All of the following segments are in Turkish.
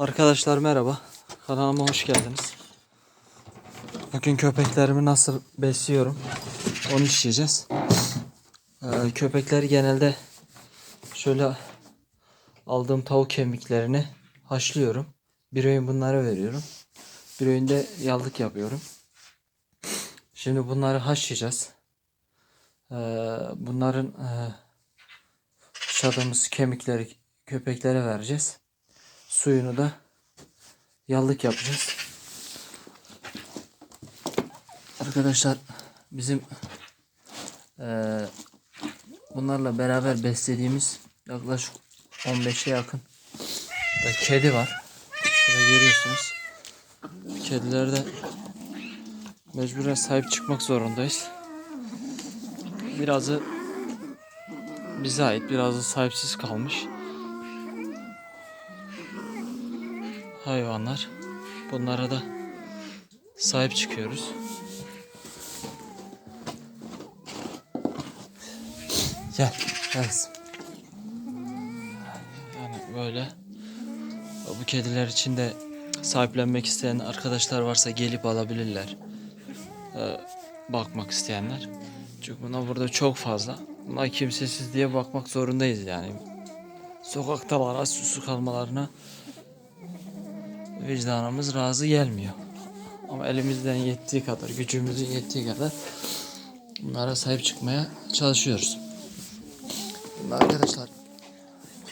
Arkadaşlar merhaba. Kanalıma hoş geldiniz. Bugün köpeklerimi nasıl besliyorum onu işleyeceğiz. Ee, köpekleri genelde şöyle aldığım tavuk kemiklerini haşlıyorum. Bir öğün bunlara veriyorum. Bir öğünde yallık yapıyorum. Şimdi bunları haşlayacağız. Ee, bunların e, şadımız kemikleri köpeklere vereceğiz. Suyunu da yallık yapacağız. Arkadaşlar bizim eee, bunlarla beraber beslediğimiz yaklaşık 15'e yakın da kedi var. Şöyle görüyorsunuz. Kedilerde mecburen sahip çıkmak zorundayız. Birazı bize ait, birazı sahipsiz kalmış. Hayvanlar. Bunlara da sahip çıkıyoruz. Gel, gel kızım. Yani böyle. Bu kediler için de sahiplenmek isteyen arkadaşlar varsa gelip alabilirler. Ee, bakmak isteyenler. Çünkü bunlar burada çok fazla. Bunlar kimsesiz diye bakmak zorundayız yani. Sokaktalar, aç susuz kalmalarına vicdanımız razı gelmiyor. Ama elimizden yettiği kadar, gücümüzün yettiği kadar bunlara sahip çıkmaya çalışıyoruz. Şimdi arkadaşlar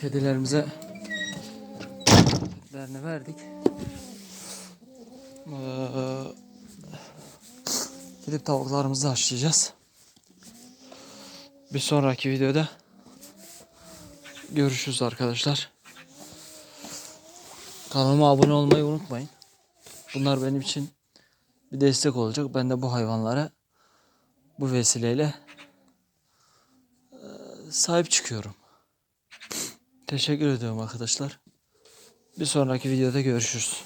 kedilerimize etlerini verdik. Ee, gidip tavuklarımızı haşlayacağız. Bir sonraki videoda görüşürüz arkadaşlar. Kanalıma abone olmayı unutmayın. Bunlar benim için bir destek olacak. Ben de bu hayvanlara bu vesileyle eee, sahip çıkıyorum. Teşekkür ediyorum arkadaşlar. Bir sonraki videoda görüşürüz.